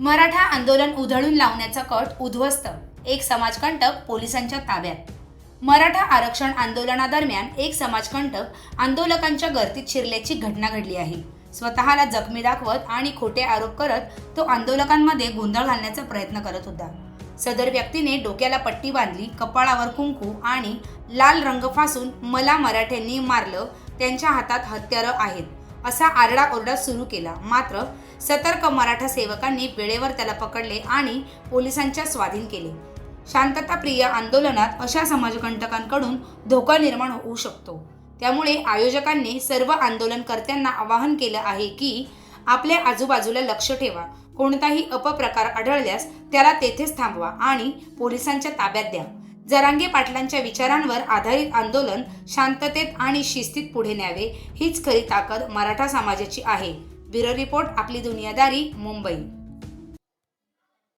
मराठा आंदोलन उधळून लावण्याचा कट उद्ध्वस्त एक समाजकंटक पोलिसांच्या ताब्यात. मराठा आरक्षण आंदोलनादरम्यान एक समाजकंटक आंदोलकांच्या गर्दीत शिरल्याची घटना घडली आहे. स्वतःला जखमी दाखवत आणि खोटे आरोप करत तो आंदोलकांमध्ये गोंधळ घालण्याचा प्रयत्न करत होता. सदर व्यक्तीने डोक्याला पट्टी बांधली कपाळावर कुंकू आणि लाल रंग फासून मला मराठ्यांनी मारलं त्यांच्या हातात हत्यारं आहेत. असा आरडाओरडा सुरू केला. मात्र सतर्क मराठा सेवकांनी वेळेवर त्याला पकडले आणि पोलिसांच्या स्वाधीन केले. शांतताप्रिय आंदोलनात अशा समाजकंटकांकडून धोका निर्माण होऊ शकतो. त्यामुळे आयोजकांनी सर्व आंदोलनकर्त्यांना आवाहन केलं आहे की आपल्या आजूबाजूला लक्ष ठेवा. कोणताही अपप्रकार आढळल्यास त्याला तेथेच थांबवा आणि पोलिसांच्या ताब्यात द्या. जरांगे पाटलांच्या विचारांवर आधारित आंदोलन शांततेत आणि शिस्तीत पुढे न्यावे हीच खरी ताकद मराठा समाजाची आहे. ब्युरो रिपोर्ट आपली दुनियादारी मुंबई.